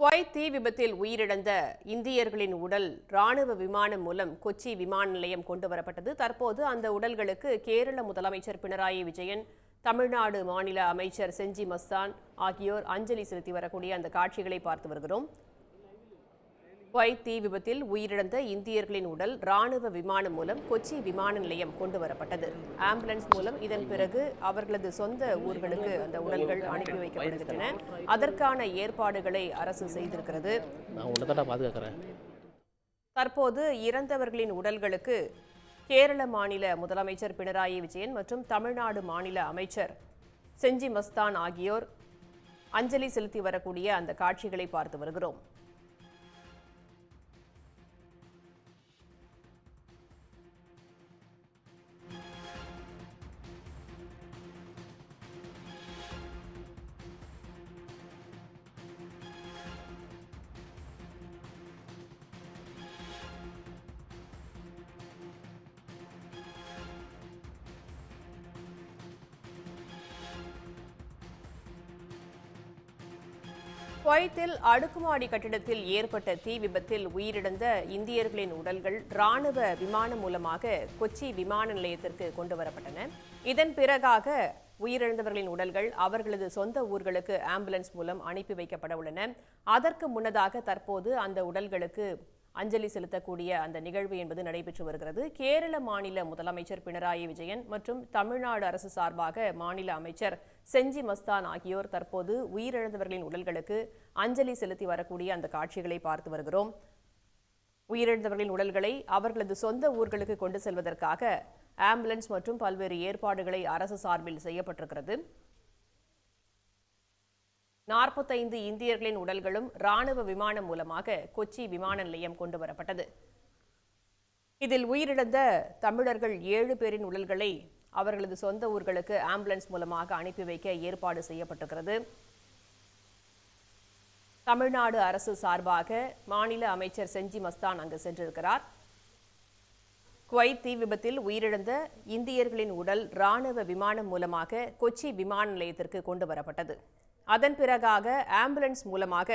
Kuwait தீ விபத்தில் உயிரிழந்த இந்தியர்களின் உடல் ராணுவ விமானம் மூலம் கொச்சி விமான நிலையம் கொண்டு வரப்பட்டது. தற்போது அந்த உடல்களுக்கு கேரள முதலமைச்சர் பினராயி விஜயன் தமிழ்நாடு மாநில அமைச்சர் செஞ்சி மஸ்தான் ஆகியோர் அஞ்சலி செலுத்தி வரக்கூடிய அந்த காட்சிகளை பார்த்து வருகிறோம். குவைத் தீ விபத்தில் உயிரிழந்த இந்தியர்களின் உடல் ராணுவ விமானம் மூலம் கொச்சி விமான நிலையம் கொண்டு வரப்பட்டது ஆம்புலன்ஸ் மூலம் இதன் பிறகு அவர்களது சொந்த ஊர்களுக்கு அந்த உடல்கள் அனுப்பி வைக்கப்படுகின்றன. அதற்கான ஏற்பாடுகளை அரசு செய்திருக்கிறது. தற்போது இறந்தவர்களின் உடல்களுக்கு கேரள மாநில முதலமைச்சர் பினராயி விஜயன் மற்றும் தமிழ்நாடு மாநில அமைச்சர் செஞ்சி மஸ்தான் ஆகியோர் அஞ்சலி செலுத்தி வரக்கூடிய அந்த காட்சிகளை பார்த்து வருகிறோம். குவைத்தில் அடுக்குமாடி கட்டிடத்தில் ஏற்பட்ட தீ விபத்தில் உயிரிழந்த இந்தியர்களின் உடல்கள் ராணுவ விமானம் மூலமாக கொச்சி விமான நிலையத்திற்கு கொண்டு வரப்பட்டன. இதன் பிறகாக உயிரிழந்தவர்களின் உடல்கள் அவர்களது சொந்த ஊர்களுக்கு ஆம்புலன்ஸ் மூலம் அனுப்பி வைக்கப்பட உள்ளன. அதற்கு முன்னதாக தற்போது அந்த உடல்களுக்கு அஞ்சலி செலுத்தக்கூடிய அந்த நிகழ்வு என்பது நடைபெற்று வருகிறது. கேரள மாநில முதலமைச்சர் பினராயி விஜயன் மற்றும் தமிழ்நாடு அரசு சார்பாக மாநில அமைச்சர் செஞ்சி மஸ்தான் ஆகியோர் தற்போது உயிரிழந்தவர்களின் உடல்களுக்கு அஞ்சலி செலுத்தி வரக்கூடிய அந்த காட்சிகளை பார்த்து வருகிறோம். உயிரிழந்தவர்களின் உடல்களை அவர்களது சொந்த ஊர்களுக்கு கொண்டு செல்வதற்காக ஆம்புலன்ஸ் மற்றும் பல்வேறு ஏற்பாடுகளை அரசு சார்பில் செய்யப்பட்டிருக்கிறது. நாற்பத்தைந்து இந்தியர்களின் உடல்களும் ராணுவ விமானம் மூலமாக கொச்சி விமான நிலையம் கொண்டு வரப்பட்டது. இதில் உயிரிழந்த தமிழர்கள் ஏழு பேரின் உடல்களை அவர்களது சொந்த ஊர்களுக்கு ஆம்புலன்ஸ் மூலமாக அனுப்பி வைக்க ஏற்பாடு செய்யப்பட்டிருக்கிறது. தமிழ்நாடு அரசு சார்பாக மாநில அமைச்சர் செஞ்சி மஸ்தான் அங்கு சென்றிருக்கிறார். குவைத் தீ விபத்தில் உயிரிழந்த இந்தியர்களின் உடல் ராணுவ விமானம் மூலமாக கொச்சி விமான நிலையத்திற்கு கொண்டு வரப்பட்டது. அதன் பிறகாக ஆம்புலன்ஸ் மூலமாக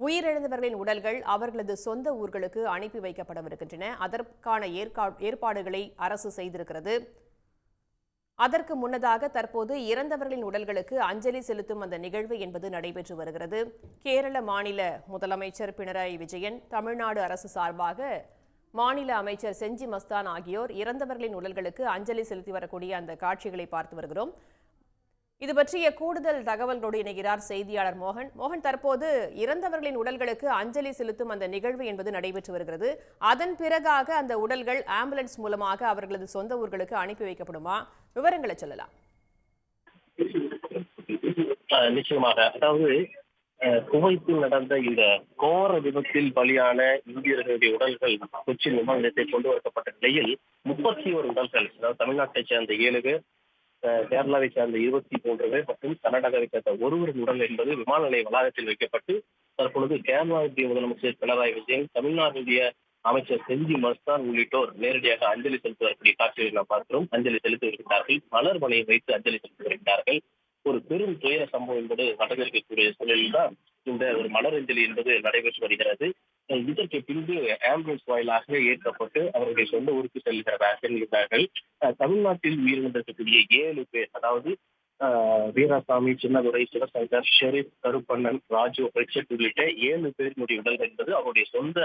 உயிரிழந்தவர்களின் உடல்கள் அவர்களது சொந்த ஊர்களுக்கு அனுப்பி வைக்கப்படவிருக்கின்றன. அதற்கான ஏற்பாடுகளை அரசு செய்திருக்கிறது. அதற்கு முன்னதாக தற்போது இறந்தவர்களின் உடல்களுக்கு அஞ்சலி செலுத்தும் அந்த நிகழ்வு என்பது நடைபெற்று வருகிறது. கேரள மாநில முதலமைச்சர் பினராயி விஜயன் தமிழ்நாடு அரசு சார்பாக மாநில அமைச்சர் செஞ்சி மஸ்தான் ஆகியோர் இறந்தவர்களின் உடல்களுக்கு அஞ்சலி செலுத்தி வரக்கூடிய அந்த காட்சிகளை பார்த்து வருகிறோம். இது பற்றிய கூடுதல் தகவல்களோடு இணைகிறார் செய்தியாளர் மோகன். மோகன் தற்போது இறந்தவர்களின் உடல்களுக்கு அஞ்சலி செலுத்தும் அந்த நிகழ்வு என்பது நடைபெற்று வருகிறது. அதன் பிறகாக அந்த உடல்கள் ஆம்புலன்ஸ் மூலமாக அவர்களது சொந்த ஊர்களுக்கு அனுப்பி வைக்கப்படுமா? விவரங்களை சொல்லலாம். நிச்சயமாக. அதாவது குவைத்தில் நடந்த இந்த கோர விபத்தில் பலியான இந்தியர்களுடைய உடல்கள் கொச்சி விமான நிலையத்தை கொண்டு வரப்பட்ட நிலையில் முப்பத்தி ஒரு உடல்கள் அதாவது தமிழ்நாட்டைச் சேர்ந்த ஏழு பேர் கேரளாவை சேர்ந்த இருபத்தி மூன்று பேர் மற்றும் கர்நாடகாவை சேர்ந்த ஒருவரின் உடல் என்பது விமான நிலைய வளாகத்தில் வைக்கப்பட்டு தற்பொழுது கேரளாவுடைய முதலமைச்சர் பினராயி விஜயன் தமிழ்நாடுடைய அமைச்சர் செஞ்சி மஸ்தான் உள்ளிட்டோர் நேரடியாக அஞ்சலி செலுத்துவதற்குரிய காட்சிகளை நாம் பார்க்கிறோம். அஞ்சலி செலுத்தி வருகிறார்கள். மலர் மலையை வைத்து அஞ்சலி செலுத்தி வருகிறார்கள். ஒரு பெரும் துயர சம்பவம் என்பது நடந்திருக்கக்கூடிய சூழலில் தான் இந்த ஒரு மலரஞ்சலி என்பது நடைபெற்று வருகிறது. இதற்கு பின்பு ஆம்புலன்ஸ் வாயிலாக ஏற்கப்பட்டு அவருடைய சொந்த ஊருக்கு செல்கிறார்கள் செல்கிறார்கள் தமிழ்நாட்டில் உயிரிழந்திருக்கக்கூடிய ஏழு பேர் அதாவது வீராசாமி சின்னதுரை சிவசங்கர் ஷெரீப் கருப்பண்ணன் ராஜு ரிச்சர்ட் உள்ளிட்ட ஏழு பேரினுடைய உடல் என்பது அவருடைய சொந்த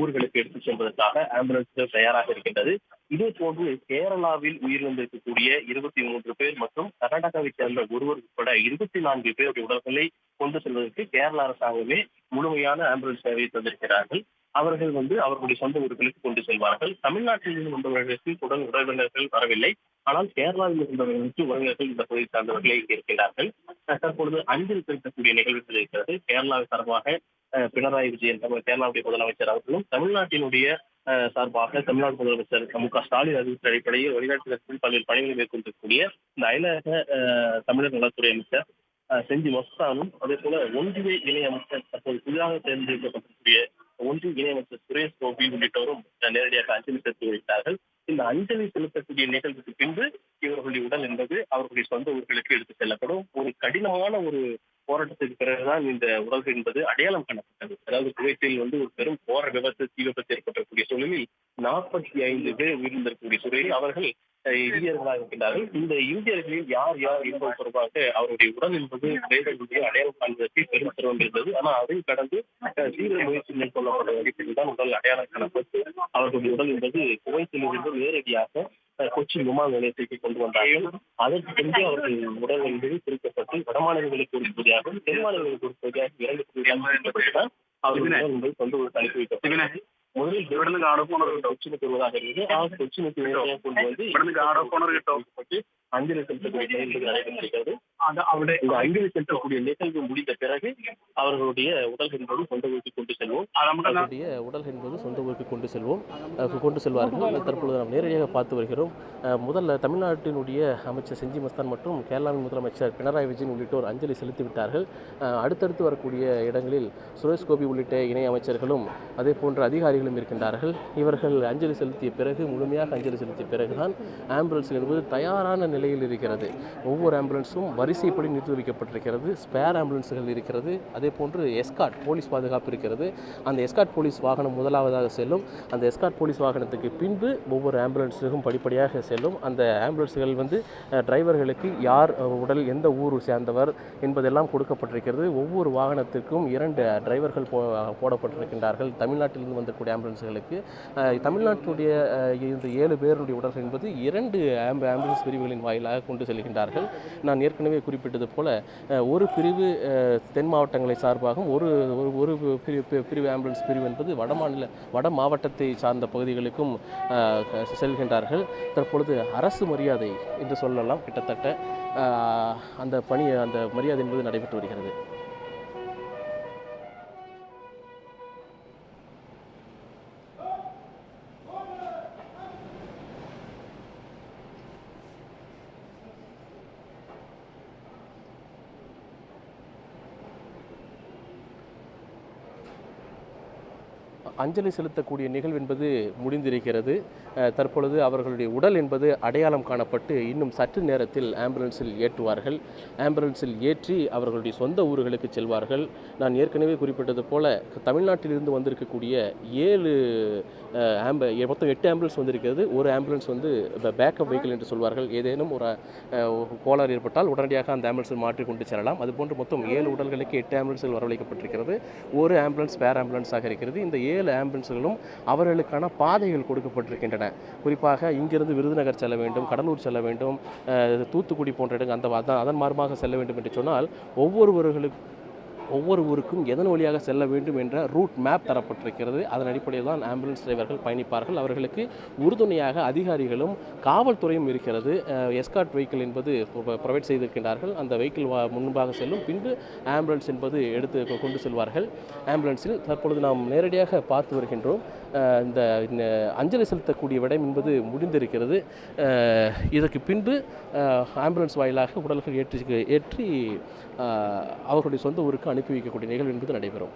ஊர்களுக்கு எடுத்துச் செல்வதற்காக ஆம்புலன்ஸ் தயாராக இருக்கின்றது. இதே போன்று கேரளாவில் உயிரிழந்திருக்கக்கூடிய இருபத்தி மூன்று பேர் மற்றும் கர்நாடகாவை சேர்ந்த ஒருவர் உட்பட இருபத்தி நான்கு பேருடைய உடல்களை கொண்டு செல்வதற்கு கேரள அரசாகவே முழுமையான ஆம்புலன்ஸ் சேவையை தந்திருக்கிறார்கள். அவர்கள் வந்து அவர்களுடைய சொந்த ஊர்களுக்கு கொண்டு செல்வார்கள். தமிழ்நாட்டில் இருந்து வந்தவர்களுக்கு உடல் உறவினர்கள் வரவில்லை. ஆனால் கேரளாவில் இருந்தவர்களுக்கு உறவினர்கள் இந்த பகுதியை சார்ந்தவர்களே இங்கே இருக்கிறார்கள். தற்பொழுது அஞ்சல் செலுத்தக்கூடிய நிகழ்வுகள் இருக்கிறது கேரளா சார்பாக பினராயி விஜயன் தமிழ் கேரளாவுடைய முதலமைச்சர் அவர்களும் தமிழ்நாட்டினுடைய சார்பாக தமிழ்நாடு முதலமைச்சர் மு க ஸ்டாலின் அறிவித்த அடிப்படையில் வெளிநாட்டில் பல்வேறு பணிகளை மேற்கொண்டிருக்கக்கூடிய இந்த அயலக தமிழர் நலத்துறை அமைச்சர் செஞ்சி மஸ்தானும் அதே போல ஒன்றிய இணையமைச்சர் தற்போது புதிதாக தேர்ந்தெடுக்கப்பட்டிருக்கிற ஒன்றிய இணையமைச்சர் சுரேஷ் கோபி உள்ளிட்டோரும் நேரடியாக அஞ்சலி செலுத்தி வைத்தார்கள் இந்த அஞ்சலி செலுத்தக்கூடிய நிகழ்வுக்கு பின்பு இவர்களுடைய உடல் என்பது அவர்களுடைய சொந்த ஊர்களுக்கு எடுத்து செல்லப்படும். ஒரு கடினமான ஒரு போராட்டத்துக்கு பிறகுதான் இந்த உடல்கள் என்பது அடையாளம் காணப்பட்டது. அதாவது குவைத்தில் வந்து ஒரு பெரும் போர விபத்து தீ விபத்து ஏற்பட்டிருக்கக்கூடிய சூழலில் நாற்பத்தி ஐந்து பேர் உயிரிழந்திருக்கக்கூடிய சூழலில் அவர்கள் இந்தியர்களாக இருக்கின்றார்கள் இந்த இந்தியர்களில் யார் யார் என்பது தொடர்பாக அவருடைய உடல் என்பது வேதனுடைய அடையாளம் காண்பதற்கு பெரும் சிரமம் இருந்தது. ஆனால் அதை கடந்து தீவிர முயற்சி மேற்கொள்ளப்பட்ட வகையில் தான் உடல் அடையாளம் காணப்பட்டு அவர்களுடைய உடல் என்பது குவைத்திலிருந்து நேரடியாக கொச்சி விமான நிலையத்திற்கு கொண்டு வந்தார்கள். அதற்கு பின்பு அவர்கள் உடல் என்பது பிரிக்கப்பட்டு வடமாநிலங்களுக்கு ஒரு பகுதியாகவும் தென் மாநிலங்களுக்கு ஒரு பகுதியாக இரண்டு பகுதியாக அவர்கள் உடல் என்பது கொண்டு அனுப்பி வைக்கப்பட்டது. முதலில் ഇവിടുന്ന് കാട് പോണത് കിട്ടും கொச்சினுக்கு வருவதாக இருந்தது ஆ கொச்சினுக்கு நேரடியாக கொண்டு வந்து ഇവിടുന്ന് കാട് പോണത് കിട്ടും வைக்கப்பட்டு அஞ்சலி செலுத்தக்கூடிய அவருடைய உடல் என்பது சொந்த ஊருக்கு கொண்டு செல்வோம். கொண்டு செல்வார்கள். தற்பொழுது நாம் நேரடியாக பார்த்து வருகிறோம். முதல்ல தமிழ்நாட்டினுடைய அமைச்சர் செஞ்சி மஸ்தான் மற்றும் கேரளாவின் முதலமைச்சர் பினராயி விஜயன் உள்ளிட்டோர் அஞ்சலி செலுத்திவிட்டார்கள் அடுத்தடுத்து வரக்கூடிய இடங்களில் சுரேஷ் கோபி உள்ளிட்ட இணை அமைச்சர்களும் அதே போன்ற அதிகாரிகளும் இருக்கின்றார்கள். இவர்கள் அஞ்சலி செலுத்திய பிறகு முழுமையாக அஞ்சலி செலுத்திய பிறகுதான் ஆம்புலன்ஸ் என்பது தயாரான நிலையில் இருக்கிறது. ஒவ்வொரு ஆம்புலன்ஸும் வரிசைப்படி நிறுத்தி வைக்கப்பட்டிருக்கிறது. ஸ்பேர் ஆம்புலன்ஸுகள் இருக்கிறது. அதே போன்று எஸ்காட் போலீஸ் பாதுகாப்பு இருக்கிறது. அந்த எஸ்காட் போலீஸ் வாகனம் முதலாவதாக செல்லும். அந்த எஸ்காட் போலீஸ் வாகனத்துக்கு பின்பு ஒவ்வொரு ஆம்புலன்ஸுக்கும் படிப்படியாக செல்லும். அந்த ஆம்புலன்ஸுகள் வந்து டிரைவர்களுக்கு யார் உடல் எந்த ஊர் சேர்ந்தவர் என்பதெல்லாம் கொடுக்கப்பட்டிருக்கிறது. ஒவ்வொரு வாகனத்திற்கும் இரண்டு டிரைவர்கள் போ போடப்பட்டிருக்கின்றார்கள். தமிழ்நாட்டிலிருந்து வந்தக்கூடிய ஆம்புலன்ஸுகளுக்கு தமிழ்நாட்டினுடைய இந்த ஏழு பேருடைய உடல்கள் என்பது இரண்டு ஆம்பு ஆம்புலன்ஸ் பிரிவுகளின் வாயிலாக கொண்டு செல்கின்றார்கள். நான் ஏற்கனவே குறிப்பிட்டது போல ஒரு பிரிவு தென் மாவட்டங்களை சார்பாகவும் ஒரு ஒரு ஒரு பிரிவு பிரிவு ஆம்புலன்ஸ் பிரிவு என்பது வட மாநில வட மாவட்டத்தை சார்ந்த பகுதிகளுக்கும் செல்கின்றார்கள். தற்பொழுது அரசு மரியாதை என்று சொல்லலாம் கிட்டத்தட்ட. அந்த பணி அந்த மரியாதை என்பது நடைபெற்று வருகிறது. அஞ்சலி செலுத்தக்கூடிய நிகழ்வு என்பது முடிந்திருக்கிறது. தற்பொழுது அவர்களுடைய உடல் என்பது அடையாளம் காணப்பட்டு இன்னும் சற்று நேரத்தில் ஆம்புலன்ஸில் ஏற்றுவார்கள். ஆம்புலன்ஸில் ஏற்றி அவர்களுடைய சொந்த ஊர்களுக்கு செல்வார்கள். நான் ஏற்கனவே குறிப்பிட்டது போல தமிழ்நாட்டிலிருந்து வந்திருக்கக்கூடிய ஏழு ஆம்ப மொத்தம் எட்டு ஆம்புலன்ஸ் வந்திருக்கிறது. ஒரு ஆம்புலன்ஸ் வந்து பேக்கப் வெஹிக்கிள் என்று சொல்வார்கள். ஏதேனும் ஒரு கோளாறு ஏற்பட்டால் உடனடியாக அந்த ஆம்புலன்ஸில் மாற்றிக்கொண்டு செல்லலாம். அதுபோன்று மொத்தம் ஏழு உடல்களுக்கு எட்டு ஆம்புலன்ஸ்கள் வரவழைக்கப்பட்டிருக்கிறது. ஒரு ஆம்புலன்ஸ் பேர் ஆம்புலன்ஸாக இருக்கிறது. இந்த ஏழு ஆம்புலன்ஸ்களும் அவர்களுக்கான பாதைகள் கொடுக்கப்பட்டிருக்கின்றன. குறிப்பாக இங்கிருந்து விருதுநகர் செல்ல வேண்டும் கடலூர் செல்ல வேண்டும் தூத்துக்குடி போன்ற இடங்கள் அந்த அதன் அதன் செல்ல வேண்டும் என்று சொன்னால் ஒவ்வொருவர்களுக்கு ஒவ்வொரு ஊருக்கும் எதன் வழியாக செல்ல வேண்டும் என்ற ரூட் மேப் தரப்பட்டிருக்கிறது. அதன் அடிப்படையில் தான் ஆம்புலன்ஸ் டிரைவர்கள் பயணிப்பார்கள். அவர்களுக்கு உறுதுணையாக அதிகாரிகளும் காவல்துறையும் இருக்கிறது. எஸ்காட் வெஹிக்கிள் என்பது ப்ரொவைட் செய்திருக்கின்றார்கள். அந்த வெஹிக்கிள் முன்பாக செல்லும் பின்பு ஆம்புலன்ஸ் என்பது எடுத்து கொ- கொண்டு செல்வார்கள். ஆம்புலன்ஸில் தற்பொழுது நாம் நேரடியாக பார்த்து வருகின்றோம். இந்த அஞ்சலி செலுத்தக்கூடிய விடம் என்பது முடிந்திருக்கிறது. இதற்கு பின்பு ஆம்புலன்ஸ் வாயிலாக உடல்கள் ஏற்றி ஏற்றி அவர்களுடைய சொந்த ஊருக்கு அனுப்பி வைக்கக்கூடிய நிகழ்வு என்பது நடைபெறும்.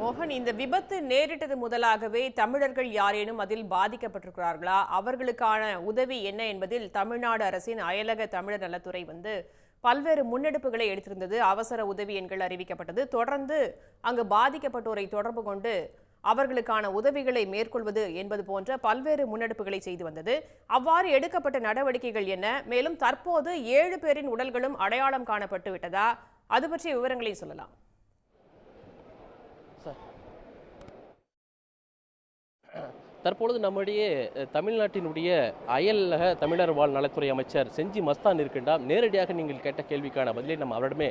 மோகன் இந்த விபத்து நேரிட்டது முதலாகவே தமிழர்கள் யாரேனும் அதில் பாதிக்கப்பட்டிருக்கிறார்களா? அவர்களுக்கான உதவி என்ன என்பதில் தமிழ்நாடு அரசின் அயலக தமிழர் நலத்துறை வந்து பல்வேறு முன்னெடுப்புகளை எடுத்திருந்தது. அவசர உதவி எண்கள் அறிவிக்கப்பட்டது. தொடர்ந்து அங்கு பாதிக்கப்பட்டோரை தொடர்பு கொண்டு அவர்களுக்கான உதவிகளை மேற்கொள்வது என்பது போன்ற பல்வேறு முன்னெடுப்புகளை செய்து வந்தது. அவ்வாறு எடுக்கப்பட்ட நடவடிக்கைகள் என்ன? மேலும் தற்போது ஏழு பேரின் உடல்களும் அடையாளம் காணப்பட்டு விட்டதா? அது பற்றிய விவரங்களை சொல்லலாம். சார். தற்பொழுது நம்முடைய தமிழ்நாட்டினுடைய அயலக தமிழர் வாழ் நலத்துறை அமைச்சர் செஞ்சி மஸ்தான் இருக்கின்றார் நேரடியாக நீங்கள் கேட்ட கேள்விக்கான பதிலை நம்ம அவரிடமே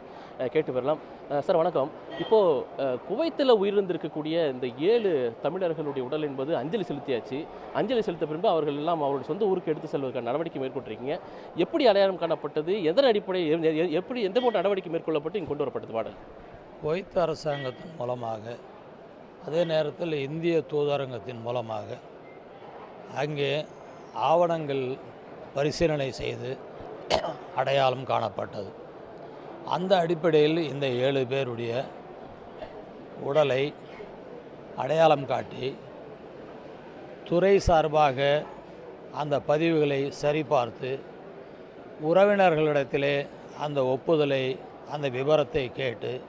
கேட்டு வரலாம். சார் வணக்கம். இப்போது குவைத்தில் உயிரிழந்திருக்கக்கூடிய இந்த ஏழு தமிழர்களுடைய உடல் என்பது அஞ்சலி செலுத்தியாச்சு. அஞ்சலி செலுத்த பின்பு அவர்கள் எல்லாம் அவருடைய சொந்த ஊருக்கு எடுத்து செல்வதற்கான நடவடிக்கை மேற்கொண்டிருக்கீங்க. எப்படி அடையாளம் காணப்பட்டது? எதன் அடிப்படையில் எப்படி எந்த போன்ற நடவடிக்கை மேற்கொள்ளப்பட்டு இங்கே கொண்டு வரப்பட்டது? பாடல். குவைத் அரசாங்கத்தின் மூலமாக அதே நேரத்தில் இந்திய தூதரங்கத்தின் மூலமாக அங்கே ஆவணங்கள் பரிசீலனை செய்து அடையாளம் காணப்பட்டது. அந்த அடிப்படையில் இந்த ஏழு பேருடைய உடலை அடையாளம் காட்டி துறை சார்பாக அந்த பதிவுகளை சரிபார்த்து உறவினர்களிடத்திலே அந்த ஒப்புதலை அந்த விவரத்தை கேட்டு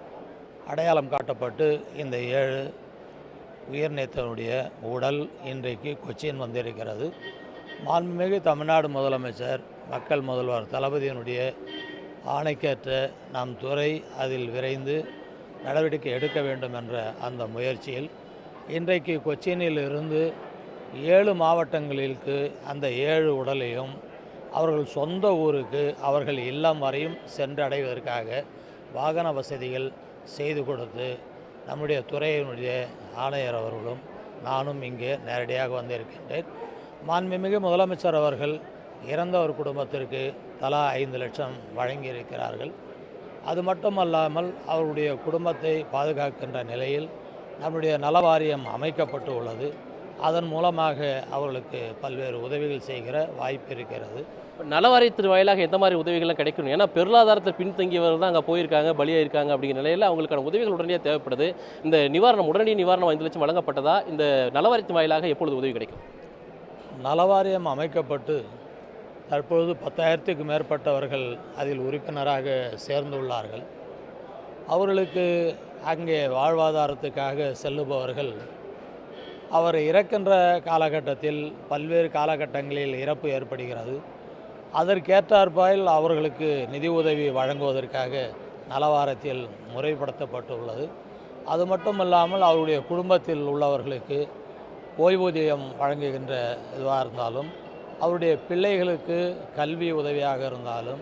அடையாளம் காட்டப்பட்டு இந்த ஏழு உயர்நேத்தனுடைய உடல் இன்றைக்கு கொச்சின் வந்திருக்கிறது. மாண்புமிகு தமிழ்நாடு முதலமைச்சர் மக்கள் முதல்வர் தளபதியினுடைய ஆணைக்கேற்ற நம் துறை அதில் விரைந்து நடவடிக்கை எடுக்க வேண்டும் என்ற அந்த முயற்சியில் இன்றைக்கு கொச்சினில் இருந்து ஏழு மாவட்டங்களுக்கு அந்த ஏழு உடலையும் அவர்கள் சொந்த ஊருக்கு அவர்கள் இல்லம் வரையும் சென்றடைவதற்காக வாகன வசதிகள் செய்து கொடுத்து நம்முடைய துறையினுடைய ஆணையர் அவர்களும் நானும் இங்கே நேரடியாக வந்திருக்கின்றேன். மாண்புமிகு முதலமைச்சர் அவர்கள் இறந்த ஒரு குடும்பத்திற்கு தலா ஐந்து லட்சம் வழங்கியிருக்கிறார்கள். அது மட்டுமல்லாமல் அவருடைய குடும்பத்தை பாதுகாக்கின்ற நிலையில் நம்முடைய நலவாரியம் அமைக்கப்பட்டு உள்ளது அதன் மூலமாக அவர்களுக்கு பல்வேறு உதவிகள் செய்கிற வாய்ப்பு இருக்கிறது. நலவாரியத்தின் வாயிலாக எந்த மாதிரி உதவிகள்லாம் கிடைக்கணும்? ஏன்னா பொருளாதாரத்தில் பின்தங்கியவர்கள் தான் அங்கே போயிருக்காங்க பலியாயிருக்காங்க அப்படிங்கிற நிலையில் அவங்களுக்கான உதவிகள் உடனடியாக தேவைப்படுது. இந்த நிவாரணம் உடனடி நிவாரணம் ஐந்து லட்சம் வழங்கப்பட்டதா? இந்த நலவாரியத்தின் வாயிலாக எப்பொழுது உதவி கிடைக்கும்? நலவாரியம் அமைக்கப்பட்டு தற்பொழுது பத்தாயிரத்துக்கு மேற்பட்டவர்கள் அதில் உறுப்பினராக சேர்ந்துள்ளார்கள். அவர்களுக்கு அங்கே வாழ்வாதாரத்துக்காக செல்லுபவர்கள் அவர் இறக்கின்ற காலகட்டத்தில் பல்வேறு காலகட்டங்களில் இறப்பு ஏற்படுகிறது. அதற்கேற்றாற்போல் அவர்களுக்கு நிதி உதவி வழங்குவதற்காக நலவாரத்தில் முறைப்படுத்தப்பட்டுள்ளது. அது மட்டும் இல்லாமல் அவருடைய குடும்பத்தில் உள்ளவர்களுக்கு ஓய்வூதியம் வழங்குகின்ற இதுவாக இருந்தாலும் அவருடைய பிள்ளைகளுக்கு கல்வி உதவியாக இருந்தாலும்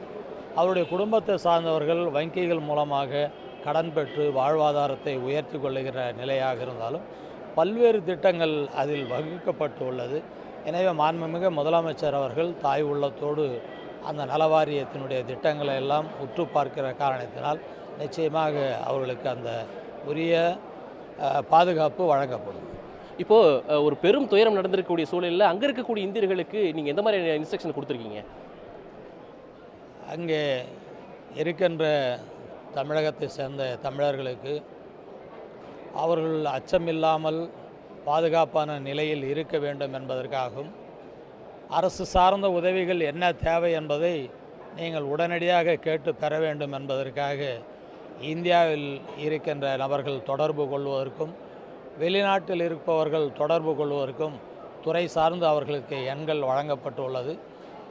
அவருடைய குடும்பத்தை சார்ந்தவர்கள் வங்கிகள் மூலமாக கடன் பெற்று வாழ்வாதாரத்தை உயர்த்தி கொள்ளுகிற நிலையாக இருந்தாலும் பல்வேறு திட்டங்கள் அதில் வகுக்கப்பட்டு உள்ளது எனவே மாண்புமிகு முதலமைச்சர் அவர்கள் தாய் உள்ளத்தோடு அந்த நலவாரியத்தினுடைய திட்டங்களை எல்லாம் உற்று பார்க்கிற காரணத்தினால் நிச்சயமாக அவர்களுக்கு அந்த உரிய பாதுகாப்பு வழங்கப்படும். இப்போ அஹ், ஒரு பெரும் துயரம் நடந்திருக்கக்கூடிய சூழலில் அங்கே இருக்கக்கூடிய இந்தியர்களுக்கு நீங்கள் எந்த மாதிரி இன்ஸ்ட்ரக்ஷன் கொடுத்துருக்கீங்க? அங்கே இருக்கின்ற தமிழகத்தை சேர்ந்த தமிழர்களுக்கு அவர்கள் அச்சமில்லாமல் பாதுகாப்பான நிலையில் இருக்க வேண்டும் என்பதற்காகவும் அரசு சார்ந்த உதவிகள் என்ன தேவை என்பதை நீங்கள் உடனடியாக கேட்டு பெற வேண்டும் என்பதற்காக இந்தியாவில் இருக்கின்ற நபர்கள் தொடர்பு கொள்வதற்கும் வெளிநாட்டில் இருப்பவர்கள் தொடர்பு கொள்வதற்கும் துறை சார்ந்து அவர்களுக்கு எண்கள் வழங்கப்பட்டுள்ளது.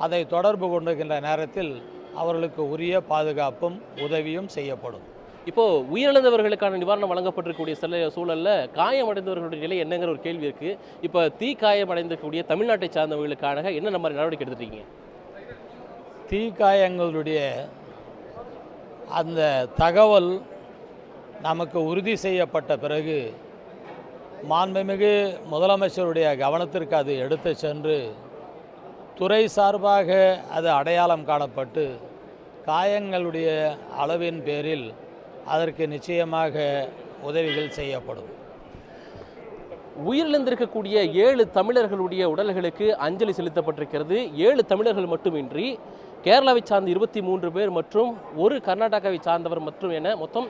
அதை தொடர்பு கொண்டுகின்ற நேரத்தில் அவர்களுக்கு உரிய பாதுகாப்பும் உதவியும் செய்யப்படும். இப்போது உயிரிழந்தவர்களுக்கான நிவாரணம் வழங்கப்பட்டிருக்கக்கூடிய சில சூழலில் காயமடைந்தவர்களுடைய நிலை என்னங்கிற ஒரு கேள்வி இருக்குது இப்போ தீ காயமடைந்திருக்கக்கூடிய தமிழ்நாட்டை சார்ந்தவர்களுக்கான என்ன மாதிரி நடவடிக்கை எடுத்துட்டீங்க? தீக்காயங்களுடைய அந்த தகவல் நமக்கு உறுதி செய்யப்பட்ட பிறகு மாண்புமிகு முதலமைச்சருடைய கவனத்திற்கு அது எடுத்து சென்று துறை சார்பாக அது அடையாளம் காணப்பட்டு காயங்களுடைய அளவின் பேரில் அதற்கு நிச்சயமாக உதவிகள் செய்யப்படும். உயிரிழந்திருக்கக்கூடிய ஏழு தமிழர்களுடைய உடல்களுக்கு அஞ்சலி செலுத்தப்பட்டிருக்கிறது. ஏழு தமிழர்கள் மட்டுமின்றி கேரளாவை சார்ந்த இருபத்தி மூன்று பேர் மற்றும் ஒரு கர்நாடகாவை சார்ந்தவர் மற்றும் என மொத்தம்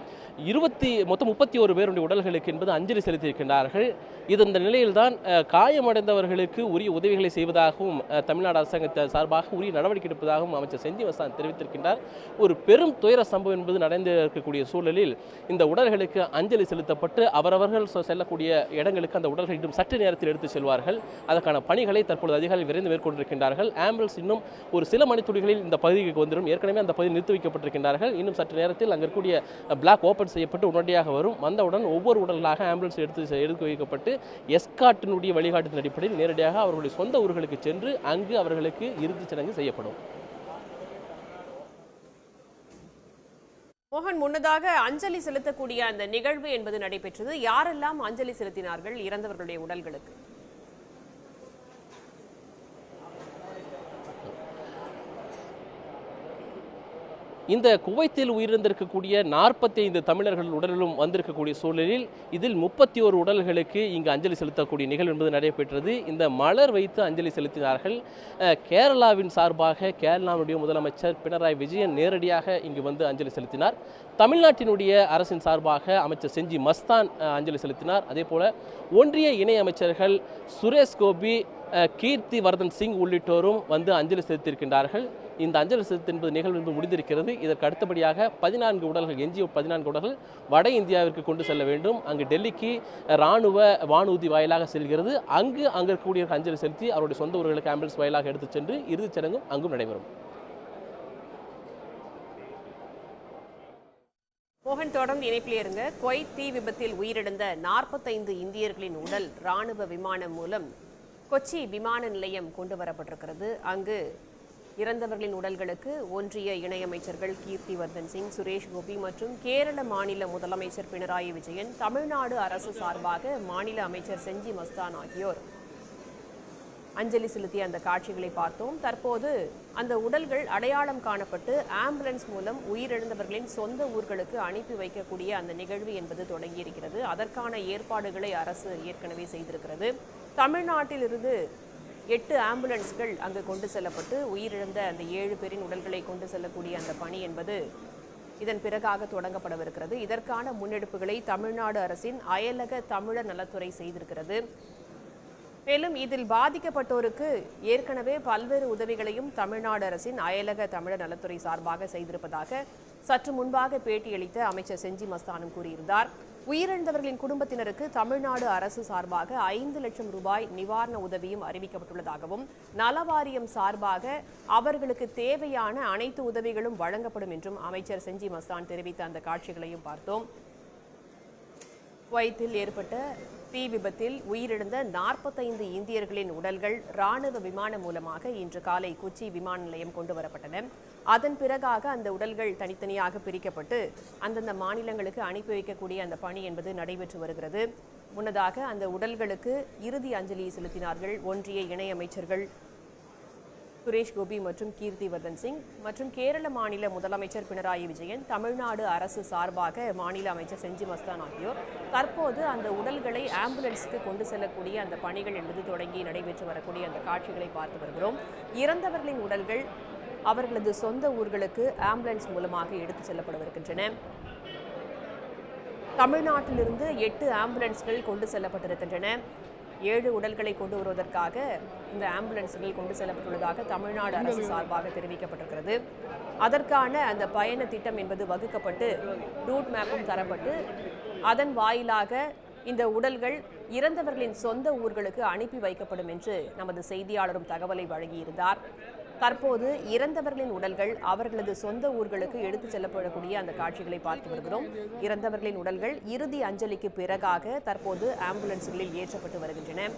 இருபத்தி மொத்தம் முப்பத்தி ஒரு பேருடைய உடல்களுக்கு என்பது அஞ்சலி செலுத்தியிருக்கின்றார்கள். இது இந்த நிலையில்தான் காயமடைந்தவர்களுக்கு உரிய உதவிகளை செய்வதாகவும் தமிழ்நாடு அரசாங்கத்தை சார்பாக உரிய நடவடிக்கை எடுப்பதாகவும் அமைச்சர் செஞ்சி வசான் தெரிவித்திருக்கின்றார். ஒரு பெரும் துயர சம்பவம் என்பது நடந்து இருக்கக்கூடிய சூழலில் இந்த உடல்களுக்கு அஞ்சலி செலுத்தப்பட்டு அவரவர்கள் செல்லக்கூடிய இடங்களுக்கு அந்த உடல்கள் இன்னும் சற்று நேரத்தில் எடுத்து செல்வார்கள். அதற்கான பணிகளை தற்பொழுது அதிகாரிகள் விரைந்து மேற்கொண்டிருக்கின்றார்கள். ஆம்புலன்ஸ் இன்னும் ஒரு சில மணித்துளிகளில் இந்த பகுதிக்கு வந்துடும் ஏற்கனவே அந்த பகுதி நிறுத்தி வைக்கப்பட்டிருக்கின்றார்கள். இன்னும் சற்று நேரத்தில் அங்கே இருக்கக்கூடிய பிளாக் ஓப்பன் செய்யப்பட்டு உடனடியாக வரும். வந்தவுடன் ஒவ்வொரு உடல்களாக ஆம்புலன்ஸ் எடுத்து எடுத்து வைக்கப்பட்டு எஸ்காட்டினுடைய வழிகாட்டுதல் அடிப்படையில் நேரடியாக அவர்களுடைய சொந்த ஊர்களுக்கு சென்று அங்கு அவர்களுக்கு இறுதிச் சடங்கு செய்யப்படும். மோகன் முன்னதாக அஞ்சலி செலுத்தக்கூடிய அந்த நிகழ்வு என்பது நடைபெற்றது. யாரெல்லாம் அஞ்சலி செலுத்தினார்கள்? இறந்தவர்களுடைய உடல்களுக்கு. இந்த குவைத்தில் உயிரிழந்திருக்கக்கூடிய நாற்பத்தி ஐந்து தமிழர்கள் உடலிலும் வந்திருக்கக்கூடிய சூழலில் இதில் முப்பத்தி ஒரு உடல்களுக்கு இங்கு அஞ்சலி செலுத்தக்கூடிய நிகழ்வு என்பது நடைபெற்றது. இந்த மலர் வைத்து அஞ்சலி செலுத்தினார்கள். கேரளாவின் சார்பாக கேரளாவுடைய முதலமைச்சர் பினராயி விஜயன் நேரடியாக இங்கு வந்து அஞ்சலி செலுத்தினார். தமிழ்நாட்டினுடைய அரசின் சார்பாக அமைச்சர் செஞ்சி மஸ்தான் அஞ்சலி செலுத்தினார். அதே போல ஒன்றிய இணை அமைச்சர்கள் சுரேஷ் கோபி கீர்த்தி வர்தன் சிங் உள்ளிட்டோரும் வந்து அஞ்சலி செலுத்தியிருக்கின்றார்கள். இந்த அஞ்சலி செலுத்து என்பது நிகழ்வு என்பது முடிந்திருக்கிறது. இதற்கு அடுத்தபடியாக பதினான்கு உடல்கள் எஞ்சிய பதினான்கு உடல்கள் வட இந்தியாவிற்கு கொண்டு செல்ல வேண்டும். அங்கு டெல்லிக்கு இராணுவ வானூதி வாயிலாக செல்கிறது. அங்கு அங்கு இருக்கக்கூடிய அஞ்சலி செலுத்தி அவருடைய சொந்த ஊர்களுக்கு ஆம்புலன்ஸ் வாயிலாக எடுத்துச் சென்று இறுதிச் சடங்கும் அங்கும் நடைபெறும். மோகன் தொடர்ந்து இணைப்பில் இருங்க. குவைத் தீ விபத்தில் உயிரிழந்த நாற்பத்தைந்து இந்தியர்களின் உடல் ராணுவ விமானம் மூலம் கொச்சி விமான நிலையம் கொண்டு வரப்பட்டிருக்கிறது. அங்கு இறந்தவர்களின் உடல்களுக்கு ஒன்றிய இணையமைச்சர்கள் கீர்த்திவர்தன் சிங் சுரேஷ் கோபி மற்றும் கேரள மாநில முதலமைச்சர் பினராயி விஜயன் தமிழ்நாடு அரசு சார்பாக மாநில அமைச்சர் செஞ்சி மஸ்தான் ஆகியோர். அஞ்சலி செலுத்திய அந்த காட்சிகளை பார்த்தோம். தற்போது அந்த உடல்கள் அடையாளம் காணப்பட்டு ஆம்புலன்ஸ் மூலம் உயிரிழந்தவர்களின் சொந்த ஊர்களுக்கு அனுப்பி வைக்கக்கூடிய அந்த நிகழ்வு என்பது தொடங்கியிருக்கிறது. அதற்கான ஏற்பாடுகளை அரசு ஏற்கனவே செய்திருக்கிறது. தமிழ்நாட்டிலிருந்து எட்டு ஆம்புலன்ஸ்கள் அங்கு கொண்டு செல்லப்பட்டு உயிரிழந்த அந்த ஏழு பேரின் உடல்களை கொண்டு செல்லக்கூடிய அந்த பணி என்பது இதன் பிறகாக தொடங்கப்படவிருக்கிறது. இதற்கான முன்னெடுப்புகளை தமிழ்நாடு அரசின் அயலக தமிழர் நலத்துறை செய்திருக்கிறது. மேலும் இதில் பாதிக்கப்பட்டோருக்கு ஏற்கனவே பல்வேறு உதவிகளையும் தமிழ்நாடு அரசின் அயலக தமிழர் நலத்துறை சார்பாக செய்திருப்பதாக சற்று முன்பாக பேட்டியளித்த அமைச்சர் செஞ்சி மஸ்தானும் கூறியிருந்தார். உயிரிழந்தவர்களின் குடும்பத்தினருக்கு தமிழ்நாடு அரசு சார்பாக ஐந்து லட்சம் ரூபாய் நிவாரண உதவியும் அறிவிக்கப்பட்டுள்ளதாகவும் நலவாரியம் சார்பாக அவர்களுக்கு தேவையான அனைத்து உதவிகளும் வழங்கப்படும் என்றும் அமைச்சர் செஞ்சி மஸ்தான் தெரிவித்த அந்த காட்சிகளையும் பார்த்தோம். குவைத்தில் ஏற்பட்ட தீ விபத்தில் உயிரிழந்த நாற்பத்தைந்து இந்தியர்களின் உடல்கள் ராணுவ விமானம் மூலமாக இன்று காலை கொச்சி விமான நிலையம் கொண்டு வரப்பட்டன. அதன் பிறகாக அந்த உடல்கள் தனித்தனியாக பிரிக்கப்பட்டு அந்தந்த மாநிலங்களுக்கு அனுப்பி வைக்கக்கூடிய அந்த பணி என்பது நடைபெற்று வருகிறது. முன்னதாக அந்த உடல்களுக்கு இறுதி அஞ்சலி செலுத்தினார்கள். ஒன்றிய இணையமைச்சர்கள் சுரேஷ் கோபி மற்றும் கீர்த்திவர்தன் சிங் மற்றும் கேரள மாநில முதலமைச்சர் பினராயி விஜயன் தமிழ்நாடு அரசு சார்பாக மாநில அமைச்சர் செஞ்சி மஸ்தான் ஆகியோர் தற்போது அந்த உடல்களை ஆம்புலன்ஸுக்கு கொண்டு செல்லக்கூடிய அந்த பணிகள் என்பது தொடங்கி நடைபெற்று வரக்கூடிய அந்த காட்சிகளை பார்த்து வருகிறோம். இறந்தவர்களின் உடல்கள் அவர்களது சொந்த ஊர்களுக்கு ஆம்புலன்ஸ் மூலமாக எடுத்துச் செல்லப்படவிருக்கின்றன தமிழ்நாட்டிலிருந்து எட்டு ஆம்புலன்ஸ்கள் கொண்டு செல்லப்பட்டிருக்கின்றன. ஏழு உடல்களை கொண்டு வருவதற்காக இந்த ஆம்புலன்ஸ்கள் கொண்டு செல்லப்பட்டுள்ளதாக தமிழ்நாடு அரசு சார்பாக தெரிவிக்கப்பட்டிருக்கிறது. அதற்கான அந்த பயண திட்டம் என்பது வகுக்கப்பட்டு ரூட் மேப்பும் தரப்பட்டு அதன் வாயிலாக இந்த உடல்கள் இறந்தவர்களின் சொந்த ஊர்களுக்கு அனுப்பி வைக்கப்படும் என்று நமது செய்தியாளரும் தகவலை வழங்கியிருந்தார். தற்போது இறந்தவர்களின் உடல்கள் அவர்களது சொந்த ஊர்களுக்கு எடுத்துச் செல்லப்படக்கூடிய அந்த காட்சிகளை பார்த்து வருகிறோம். இறந்தவர்களின் உடல்கள் இறுதி அஞ்சலிக்கு பிறகாக தற்போது ஆம்புலன்ஸ்களில் ஏற்றப்பட்டு வருகின்றன.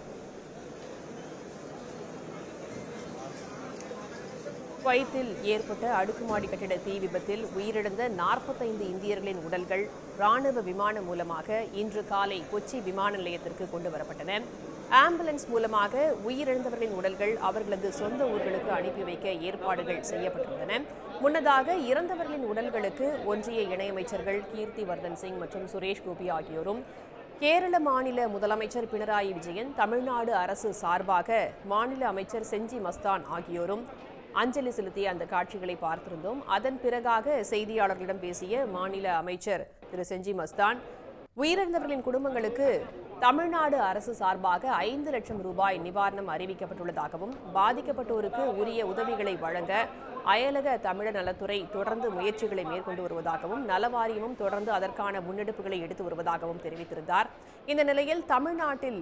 குவைத்தில் ஏற்பட்ட அடுக்குமாடி கட்டிட தீ விபத்தில் உயிரிழந்த நாற்பத்தைந்து இந்தியர்களின் உடல்கள் ராணுவ விமானம் மூலமாக இன்று காலை கொச்சி விமான நிலையத்திற்கு கொண்டு வரப்பட்டன. ஆம்புலன்ஸ் மூலமாக உயிரிழந்தவர்களின் உடல்கள் அவர்களது சொந்த ஊர்களுக்கு அனுப்பி வைக்க ஏற்பாடுகள் செய்யப்பட்டிருந்தன. முன்னதாக இறந்தவர்களின் உடல்களுக்கு ஒன்றிய இணையமைச்சர்கள் கீர்த்தி வர்தன் சிங் மற்றும் சுரேஷ் கோபி ஆகியோரும் கேரள மாநில முதலமைச்சர் பினராயி விஜயன் தமிழ்நாடு அரசு சார்பாக மாநில அமைச்சர் செஞ்சி மஸ்தான் ஆகியோரும் அஞ்சலி செலுத்திய அந்த காட்சிகளை பார்த்திருந்தோம். அதன் பிறகாக செய்தியாளர்களிடம் பேசிய மாநில அமைச்சர் திரு செஞ்சி மஸ்தான் உயிரிழந்தவர்களின் குடும்பங்களுக்கு தமிழ்நாடு அரசு சார்பாக ஐந்து லட்சம் ரூபாய் நிவாரணம் அறிவிக்கப்பட்டுள்ளதாகவும் பாதிக்கப்பட்டோருக்கு உரிய உதவிகளை வழங்க அயலக தமிழர் நலத்துறை தொடர்ந்து முயற்சிகளை மேற்கொண்டு வருவதாகவும் நலவாரியமும் தொடர்ந்து அதற்கான முன்னெடுப்புகளை எடுத்து வருவதாகவும் தெரிவித்திருந்தார். இந்த நிலையில் தமிழ்நாட்டில்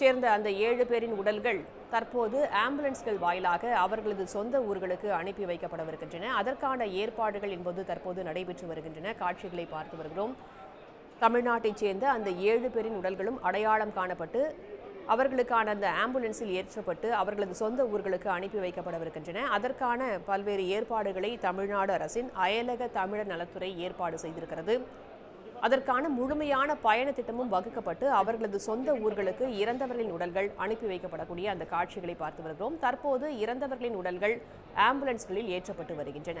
சேர்ந்த அந்த ஏழு பேரின் உடல்கள் தற்போது ஆம்புலன்ஸ்கள் வாயிலாக அவர்களது சொந்த ஊர்களுக்கு அனுப்பி வைக்கப்படவிருக்கின்றன. அதற்கான ஏற்பாடுகள் என்பது தற்போது நடைபெற்று வருகின்றன. காட்சிகளை பார்த்து வருகிறோம். தமிழ்நாட்டைச் சேர்ந்த அந்த ஏழு பேரின் உடல்களும் அடையாளம் காணப்பட்டு அவர்களுக்கான அந்த ஆம்புலன்ஸில் ஏற்றப்பட்டு அவர்களது சொந்த ஊர்களுக்கு அனுப்பி வைக்கப்படவிருக்கின்றன. அதற்கான பல்வேறு ஏற்பாடுகளை தமிழ்நாடு அரசின் அயலக தமிழர் நலத்துறை ஏற்பாடு செய்திருக்கிறது. அதற்கான முழுமையான பயண திட்டமும் வகுக்கப்பட்டு அவர்களது சொந்த ஊர்களுக்கு இறந்தவர்களின் உடல்கள் அனுப்பி வைக்கப்படக்கூடிய அந்த காட்சிகளை பார்த்து வருகிறோம். தற்போது இறந்தவர்களின் உடல்கள் ஆம்புலன்ஸ்களில் ஏற்றப்பட்டு வருகின்றன.